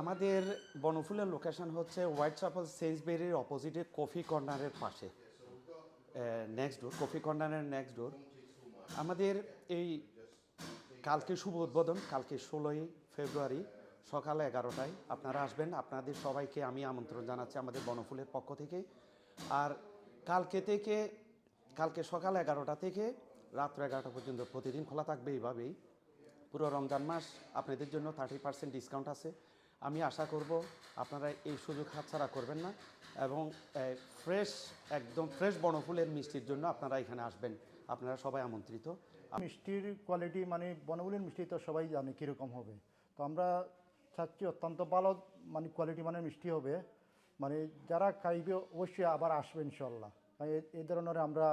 আমাদের বনফুলের লোকেশন হচ্ছে হোয়াইট চাপল সেন্সবেরির অপোজিটে কফি কর্নারের পাশে। নেক্সট ডোর কফি কর্নারের নেক্সট ডোর আমাদের এই কালকে শুভ উদ্বোধন, কালকে ষোলোই ফেব্রুয়ারি সকাল এগারোটায়। আপনারা আসবেন, আপনাদের সবাইকে আমি আমন্ত্রণ জানাচ্ছি আমাদের বনফুলের পক্ষ থেকে। আর কালকে থেকে, কালকে সকাল এগারোটা থেকে রাত্র এগারোটা পর্যন্ত প্রতিদিন খোলা থাকবে এইভাবেই। পুরো রমজান মাস আপনাদের জন্য থার্টি পার্সেন্ট ডিসকাউন্ট আছে। আমি আশা করব আপনারা এই সুযোগ হাতছাড়া করবেন না এবং ফ্রেশ একদম ফ্রেশ বনফুলের মিষ্টির জন্য আপনারা এখানে আসবেন। আপনারা সবাই আমন্ত্রিত। মিষ্টির কোয়ালিটি মানে বনফুলের মিষ্টি তো সবাই জানে কীরকম হবে। তো আমরা চাচ্ছি অত্যন্ত ভালো মানে কোয়ালিটি মানের মিষ্টি হবে। মানে যারা খাইবে অবশ্যই আবার আসবে ইনশাল্লাহ মানে এই ধরনের আমরা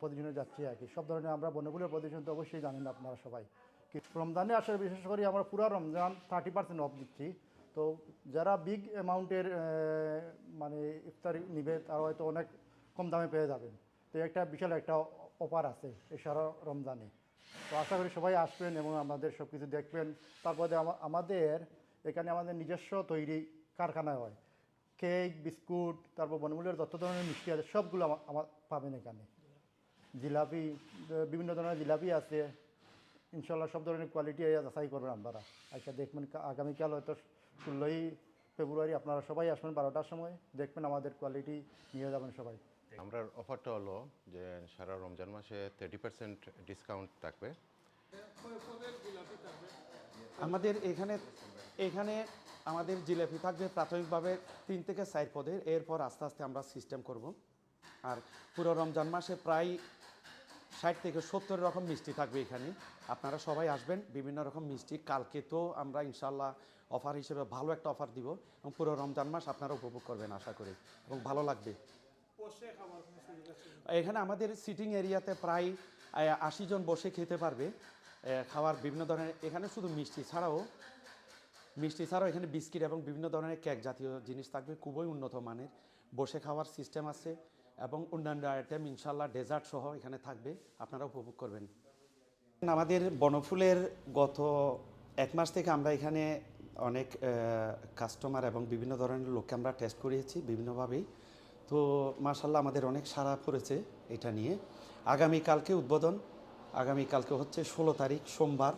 প্রতিদিনে যাচ্ছি আর কি। সব ধরনের আমরা বনগুলির প্রতিদিন তো অবশ্যই জানেন আপনারা সবাই। রমজানে আসার বিশেষ করে আমরা পুরো রমজান থার্টি পার্সেন্ট অফ দিচ্ছি। তো যারা বিগ অ্যামাউন্টের মানে ইফতারি নিবে, তারা হয়তো অনেক কম দামে পেয়ে যাবেন। তো একটা বিশাল একটা অফার আছে সারা রমজানে। তো আশা করি সবাই আসবেন এবং আমাদের সব কিছু দেখবেন। তারপরে আমাদের এখানে আমাদের নিজস্ব তৈরি কারখানা হয়। কেক বিস্কুট তারপর বনমূলের যত ধরনের মিষ্টি আছে, সবগুলো আমার পাবেন এখানে। জিলাপি বিভিন্ন ধরনের জিলাপি আছে। ইনশাল্লাহ সব ধরনের কোয়ালিটি যাচাই করবেন আপনারা। আচ্ছা দেখবেন আগামীকাল হয়তো ষোলোই ফেব্রুয়ারি আপনারা সবাই আসবেন বারোটার সময়। দেখবেন আমাদের কোয়ালিটি নিয়ে যাবেন সবাই। আমরা অফারটা হলো যে সারা রমজান মাসে থার্টি পার্সেন্ট ডিসকাউন্ট থাকবে। আমাদের এখানে এখানে আমাদের জিলাপি থাকবে প্রাথমিকভাবে তিন থেকে চার পদের। এরপর আস্তে আস্তে আমরা সিস্টেম করব। আর পুরো রমজান মাসে প্রায় ষাট থেকে সত্তর রকম মিষ্টি থাকবে এখানে। আপনারা সবাই আসবেন, বিভিন্ন রকম মিষ্টি। কালকে তো আমরা ইনশাল্লাহ অফার হিসেবে ভালো একটা অফার দিব এবং পুরো রমজান মাস আপনারা উপভোগ করবেন আশা করি এবং ভালো লাগবে। এখানে আমাদের সিটিং এরিয়াতে প্রায় আশি জন বসে খেতে পারবে খাওয়ার বিভিন্ন ধরনের, এখানে শুধু মিষ্টি ছাড়াও মিষ্টি ছাড়াও এখানে বিস্কিট এবং বিভিন্ন ধরনের কেক জাতীয় জিনিস থাকবে, খুবই উন্নত মানের। বসে খাওয়ার সিস্টেম আছে। এবং অন্যান্য আইটেম ইনশাল্লাহ ডেজার্ট সহ এখানে থাকবে। আপনারা উপভোগ করবেন। আমাদের বনফুলের গত এক মাস থেকে আমরা এখানে অনেক কাস্টমার এবং বিভিন্ন ধরনের লোককে আমরা টেস্ট করিয়েছি বিভিন্নভাবেই। তো মার্শাল্লাহ আমাদের অনেক সাড়া পড়েছে এটা নিয়ে। আগামীকালকে উদ্বোধন আগামীকালকে হচ্ছে ষোলো তারিখ সোমবার।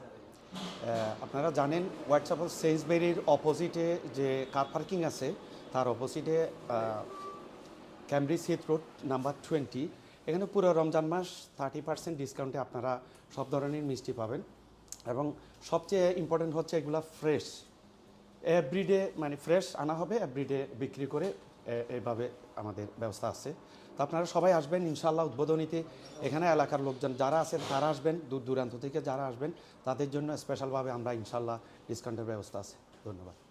আপনারা জানেন হোয়াটসঅ্যাপল সেন্সবেরির অপোজিটে যে কার পার্কিং আছে, তার অপোজিটে Cambridge Heath road number twenty এখানে পুরো রমজান মাস থার্টি পার্সেন্ট ডিসকাউন্টে আপনারা সব ধরনের মিষ্টি পাবেন। এবং সবচেয়ে ইম্পর্টেন্ট হচ্ছে এগুলা ফ্রেশ এভরিডে মানে ফ্রেশ আনা হবে এভরিডে বিক্রি করে এইভাবে আমাদের ব্যবস্থা আছে। তো আপনারা সবাই আসবেন ইনশাল্লাহ উদ্বোধনীতে। এখানে এলাকার লোকজন যারা আছেন, তারা আসবেন, দূর দূরান্ত থেকে যারা আসবেন, তাদের জন্য স্পেশালভাবে আমরা ইনশাল্লাহ ডিসকাউন্টের ব্যবস্থা আছে। ধন্যবাদ।